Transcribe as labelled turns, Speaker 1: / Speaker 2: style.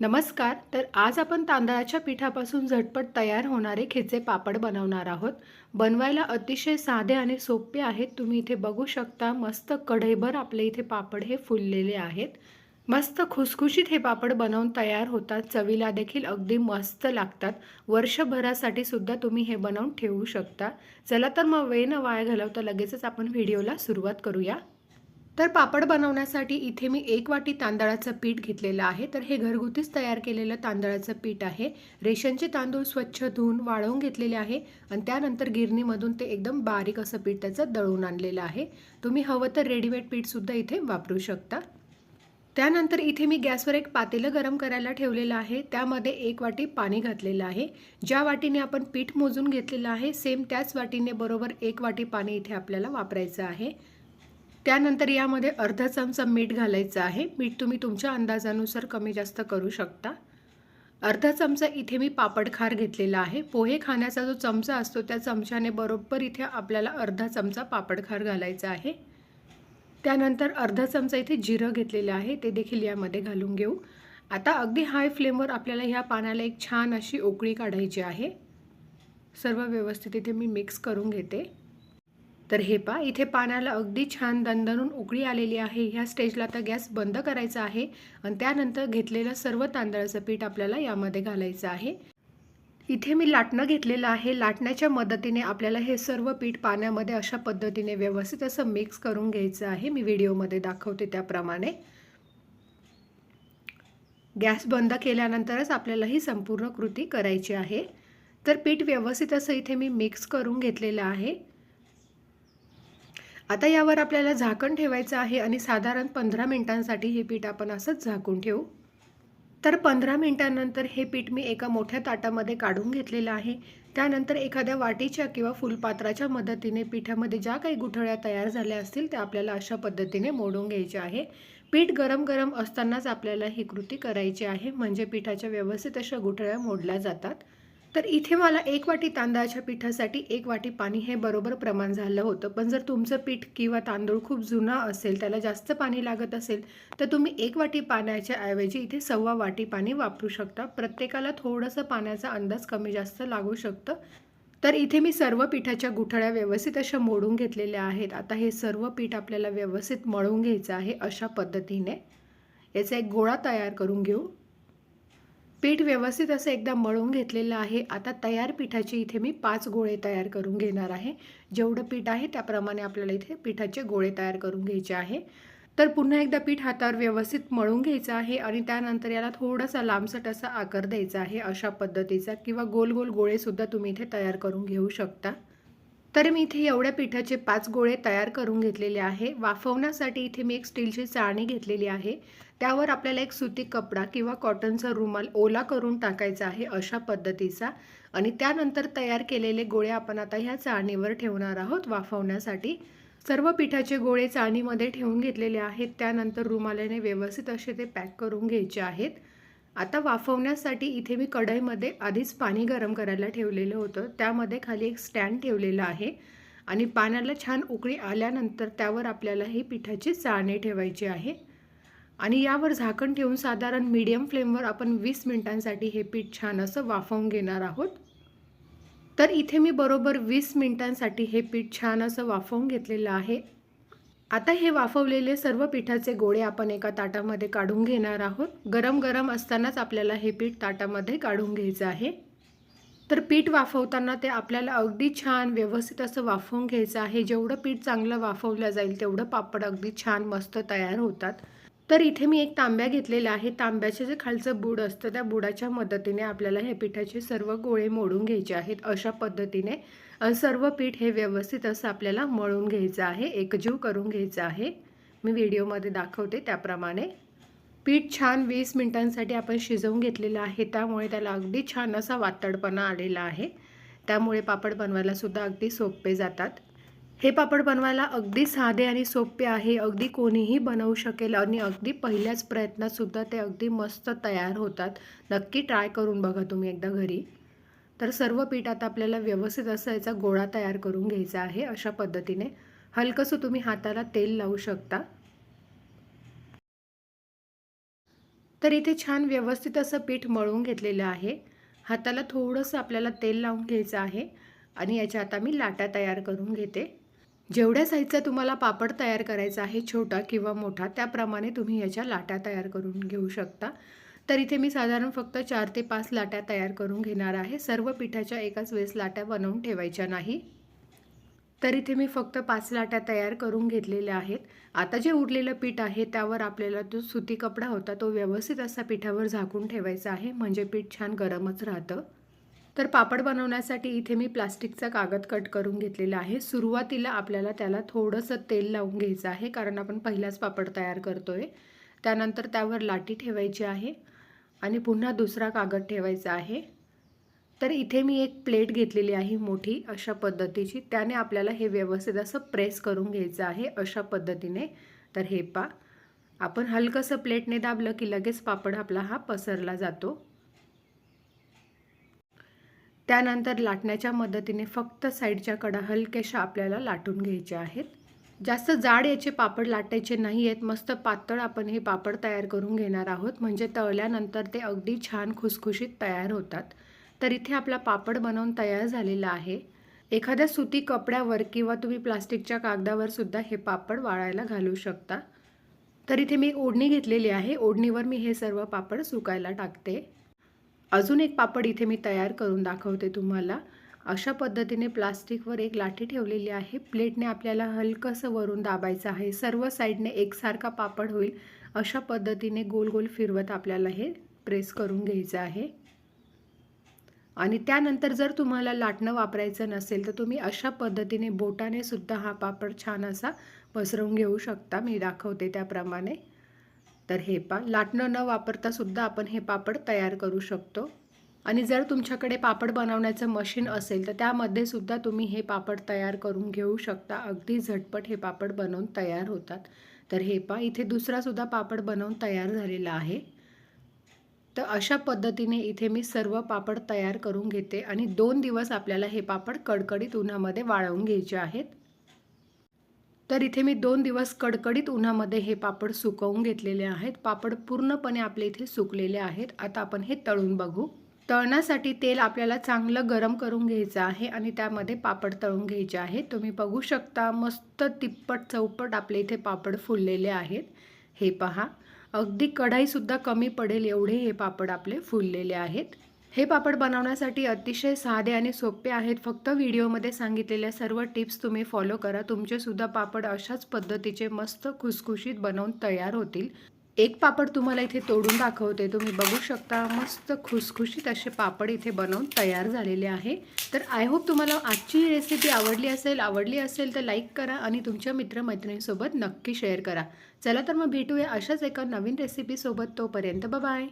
Speaker 1: नमस्कार तर आज आपण तांदळाच्या पिठापासून झटपट तयार होणारे खेचे पापड बनवणार आहोत. बनवायला अतिशय साधे आणि सोपे आहेत. तुम्ही इथे बघू शकता मस्त कढईभर आपले इथे पापड हे फुललेले आहेत. मस्त खुसखुशीत हे पापड बनवून तयार होतात. चवीला देखील अगदी मस्त लागतात. वर्षभरासाठी सुद्धा तुम्ही हे बनवून ठेवू शकता. चला तर मग वेळ न वाया घालवता लगेचच आपण व्हिडिओला सुरुवात करूया. तर पापड बनवण्यासाठी इथे मी एक वाटी तांदळाचं पीठ घेतलेलं आहे. तर हे घरगुतीच तयार केलेलं तांदळाचं पीठ आहे. रेशनचे तांदूळ स्वच्छ धुवून वाळवून घेतलेले आहे आणि त्यानंतर गिरणीमधून ते एकदम बारीक असं पीठ त्याचं दळून आणलेलं आहे. तुम्ही हवं तर रेडीमेड पीठसुद्धा इथे वापरू शकता. त्यानंतर इथे मी गॅसवर एक पातेलं गरम करायला ठेवलेलं आहे. त्यामध्ये एक वाटी पाणी घातलेलं आहे. ज्या वाटीने आपण पीठ मोजून घेतलेलं आहे सेम त्याच वाटीने बरोबर एक वाटी पाणी इथे आपल्याला वापरायचं आहे. त्यानंतर यामध्ये अर्धा चमचा मीठ घालायचं आहे. मीठ तुम्ही तुमच्या अंदाजानुसार कमी जास्त करू शकता. अर्धा चमचा इथे मी पापड खार घेतलेला आहे. पोहे खाण्याचा जो चमचा असतो त्या चमच्याने बरोबर इथे आपल्याला अर्धा चमचा पापड खार घालायचा आहे. त्यानंतर अर्धा चमचा इथे जिरं घेतलेलं आहे. ते देखील यामध्ये घालून घेऊ. आता अगदी हाय फ्लेमवर आपल्याला ह्या पाण्याला एक छान अशी उकळी काढायची आहे. सर्व व्यवस्थित इथे मी मिक्स करून घेते. तर हे पा इथे पाण्याला अगदी छान दणदणून उकळी आलेली आहे. ह्या स्टेजला आता गॅस बंद करायचा आहे आणि त्यानंतर घेतलेलं सर्व तांदळाचं पीठ आपल्याला यामध्ये घालायचं आहे. इथे मी लाटणं घेतलेलं आहे. लाटण्याच्या मदतीने आपल्याला हे सर्व पीठ पाण्यामध्ये अशा पद्धतीने व्यवस्थित असं मिक्स करून घ्यायचं आहे. मी व्हिडिओमध्ये दाखवते त्याप्रमाणे. गॅस बंद केल्यानंतरच आपल्याला ही संपूर्ण कृती करायची आहे. तर पीठ व्यवस्थित असं इथे मी मिक्स करून घेतलेलं आहे. आता यावर आपल्याला झाकण ठेवायचं आहे आणि साधारण पंधरा मिनिटांसाठी हे पीठ आपण असंच झाकून ठेवू. तर पंधरा मिनिटांनंतर हे पीठ मी एका मोठ्या ताटामध्ये काढून घेतलेलं आहे. त्यानंतर एखाद्या वाटीच्या किंवा फुलपात्राच्या मदतीने पिठामध्ये ज्या काही गुठळ्या तयार झाल्या असतील त्या आपल्याला अशा पद्धतीने मोडून घ्यायचे आहे. पीठ गरम गरम असतानाच आपल्याला ही कृती करायची आहे. म्हणजे पिठाच्या व्यवस्थित अशा गुठळ्या मोडल्या जातात. तर इथे मला एक वाटी तांदळाच्या पिठासाठी एक वाटी पाणी हे बरोबर प्रमाण झालं होतं. पण जर तुमचं पीठ किंवा तांदूळ खूप जुना असेल त्याला जास्त पाणी लागत असेल तर तुम्ही एक वाटी पाण्याच्या ऐवजी इथे सव्वा वाटी पाणी वापरू शकता. प्रत्येकाला थोडंसं पाण्याचा अंदाज कमी जास्त लागू शकतं. तर इथे मी सर्व पिठाच्या गुठळ्या व्यवस्थित अशा मोडून घेतलेल्या आहेत. आता हे सर्व पीठ आपल्याला व्यवस्थित मळून घ्यायचं आहे अशा पद्धतीने. याचा एक गोळा तयार करून घेऊ. पीठ व्यवस्थित असं एकदा मळून घेतलेलं आहे. आता तयार पिठाचे इथे मी पाच गोळे तयार करून घेणार आहे. जेवढं पीठ आहे त्याप्रमाणे आपल्याला इथे पिठाचे गोळे तयार करून घ्यायचे आहे. तर पुन्हा एकदा पीठ हातावर व्यवस्थित मळून घ्यायचं आहे आणि त्यानंतर याला थोडासा लांबसट असा आकार द्यायचा आहे अशा पद्धतीचा किंवा गोल गोल गोळेसुद्धा तुम्ही इथे तयार करून घेऊ शकता. तर मी इथे एवढ्या पिठाचे पाच गोळे तयार करून घेतलेले आहे. वाफवण्यासाठी इथे मी एक स्टीलची चाळणी घेतलेली आहे. त्यावर आपल्याला एक सुती कपडा किंवा कॉटनचा रुमाल ओला करून टाकायचा आहे अशा पद्धतीचा. आणि त्यानंतर तयार केलेले गोळे आपण आता ह्या चाळणीवर ठेवणार आहोत वाफवण्यासाठी. सर्व पिठाचे गोळे चाळणीमध्ये ठेवून घेतलेले आहेत. त्यानंतर रुमालाने व्यवस्थित असे ते पॅक करून घ्यायचे आहेत. आता वाफवण्यासाठी इथे मी कढईमध्ये आधीच पाणी गरम करायला ठेवलेलं होतं. त्यामध्ये खाली एक स्टँड ठेवलेलं आहे आणि पाण्याला छान उकळी आल्यानंतर त्यावर आपल्याला ही पिठाची चाळणी ठेवायची आहे. आणि यावर झाकण ठेवून साधारण मीडियम फ्लेमवर आपण वीस मिनिटांसाठी हे पीठ छान असं वाफवून घेणार आहोत. तर इथे मी बरोबर वीस मिनिटांसाठी हे पीठ छान असं वाफवून घेतलेलं आहे. आता हे वाफवलेले सर्व पिठाचे गोळे आपण एका ताटामध्ये काढून घेणार आहोत. गरम गरम असतानाच आपल्याला हे पीठ ताटामध्ये काढून घ्यायचं आहे. तर पीठ वाफवताना ते आपल्याला अगदी छान व्यवस्थित असं वाफवून घ्यायचं आहे. जेवढं पीठ चांगलं वाफवलं जाईल तेवढं पापड अगदी छान मस्त तयार होतात. तर इथे मी एक तांब्या घेतलेला आहे तांब्याचे जे खालचं बूड असतं त्या बुडाच्या मदतीने आपल्याला हे पिठाचे सर्व गोळे मोडून घ्यायचे आहेत अशा पद्धतीने. सर्व पीठ हे व्यवस्थित असं आपल्याला मळून घ्यायचं आहे एकजीव करून घ्यायचं आहे. मी व्हिडिओमध्ये दाखवते त्याप्रमाणे. पीठ छान वीस मिनिटांसाठी आपण शिजवून घेतलेलं आहे त्यामुळे त्याला अगदी छान असा वातडपणा आलेला आहे. त्यामुळे पापड बनवायलासुद्धा अगदी सोपे जातात. हे पापड बनवायला अगदी साधे आणि सोपे आहे अगदी कोणीही बनवू शकेल आणि अगदी पहिल्याच प्रयत्नातसुद्धा ते अगदी मस्त तयार होतात. नक्की ट्राय करून बघा तुम्ही एकदा घरी. तर सर्व पीठ आता आपल्याला व्यवस्थित असं याचा गोळा तयार करून घ्यायचा आहे अशा पद्धतीने. हलकंसं तुम्ही हाताला तेल लावू शकता. तर इथे छान व्यवस्थित असं पीठ मळून घेतलेलं आहे. हाताला थोडंसं आपल्याला तेल लावून घ्यायचं आहे आणि याच्या आता मी लाटा तयार करून घेते. जेवढ्या साईजचा तुम्हाला पापड तयार करायचा आहे छोटा किंवा मोठा त्याप्रमाणे तुम्ही याच्या लाटा तयार करून घेऊ शकता. तर इथे मी साधारण फक्त चार ते पाच लाट्या तयार करून घेणार आहे. सर्व पिठाच्या एकाच वेळेस लाट्या बनवून ठेवायच्या नाही. तर इथे मी फक्त पाच लाट्या तयार करून घेतलेल्या आहेत. आता जे उरलेलं पीठ आहे त्यावर आपल्याला जो सुती कपडा होता तो व्यवस्थित असा पिठावर झाकून ठेवायचा आहे. म्हणजे पीठ छान गरमच राहतं. तर पापड बनवण्यासाठी इथे मी प्लास्टिकचा कागद कट करून घेतलेला आहे. सुरुवातीला आपल्याला त्याला थोडंसं तेल लावून घ्यायचं आहे कारण आपण पहिलाच पापड तयार करतोय. त्यानंतर त्यावर लाटी ठेवायची आहे. आणि पुन्हा दुसरा कागद ठेवायचा आहे. तर इथे मी एक प्लेट घेतलेली आहे मोठी अशा पद्धतीची. त्याने आपल्याला हे व्यवस्थित असं प्रेस करून घ्यायचं आहे अशा पद्धतीने. तर हे पा. आपण हलकंसं प्लेटने दाबलं की लगेच पापड आपला हा पसरला जातो. त्यानंतर लाटण्याच्या मदतीने फक्त साईडच्या कडा हलक्याशा आपल्याला लाटून घ्यायच्या आहेत. जास्त जाड याचे पापड लाटायचे नाही आहेत मस्त पातळ आपण हे पापड तयार करून घेणार आहोत. म्हणजे तळल्यानंतर ते अगदी छान खुसखुशीत तयार होतात. तर इथे आपला पापड बनवून तयार झालेला आहे. एखाद्या सुती कपड्यावर किंवा तुम्ही प्लास्टिकच्या कागदावर सुद्धा हे पापड वाळायला घालू शकता. तर इथे मी ओढणी घेतलेली आहे. ओढणीवर मी हे सर्व पापड सुकायला टाकते. अजून एक पापड इथे मी तयार करून दाखवते तुम्हाला. अशा पद्धतीने प्लास्टिकवर एक लाठी ठेवलेली आहे. प्लेटने आपल्याला हलकंसं वरून दाबायचं आहे. सर्व साईडने एकसारखा पापड होईल अशा पद्धतीने गोल गोल फिरवत आपल्याला हे प्रेस करून घ्यायचं आहे. आणि त्यानंतर जर तुम्हाला लाटणं वापरायचं नसेल तर तुम्ही अशा पद्धतीने बोटाने सुद्धा हा पापड छान असा पसरवून घेऊ शकता. मी दाखवते त्याप्रमाणे. तर हे पा लाटणं न वापरता सुद्धा आपण हे पापड तयार करू शकतो. आणि जर तुमच्याकडे पापड बनवण्याचं मशीन असेल तर त्यामध्ये सुद्धा तुम्ही हे पापड तयार करून घेऊ शकता. अगदी झटपट हे पापड बनवून तयार होतात. तर हे पा इथे दुसरासुद्धा पापड बनवून तयार झालेला आहे. तर अशा पद्धतीने इथे मी सर्व पापड तयार करून घेते आणि दोन दिवस आपल्याला हे पापड कडकडीत उन्हामध्ये वाळवून घ्यायचे आहेत. तर इथे मी दोन दिवस कडकडीत उन्हामध्ये हे पापड सुकवून घेतलेले आहेत. पापड पूर्णपणे आपले इथे सुकलेले आहेत. आता आपण हे तळून बघू. तळण्यासाठी तेल आपल्याला चांगलं गरम करून घ्यायचं आहे आणि त्यामध्ये पापड तळून घ्यायचे आहे तुम्ही बघू शकता मस्त तिप्पट चौपट आपले इथे पापड फुललेले आहेत. हे पहा. अगदी कढाईसुद्धा कमी पडेल एवढे हे पापड आपले फुललेले आहेत. हे पापड बनवण्यासाठी अतिशय साधे आणि सोपे आहेत. फक्त व्हिडिओमध्ये सांगितलेल्या सर्व टिप्स तुम्ही फॉलो करा. तुमचेसुद्धा पापड अशाच पद्धतीचे मस्त खुसखुशीत बनवून तयार होतील. एक पापड तुम्हाला इथे तोडून दाखवते. तुम्ही बघू शकता मस्त खुसखुशीत असे पापड इथे बनवून तयार झालेले आहे. तर आय होप तुम्हाला आजची ही रेसिपी आवडली असेल आवडली असेल तर लाईक करा आणि तुमच्या मित्रमैत्रिणींसोबत नक्की शेअर करा. चला तर मग भेटूया अशाच एका नवीन रेसिपीसोबत तोपर्यंत बाय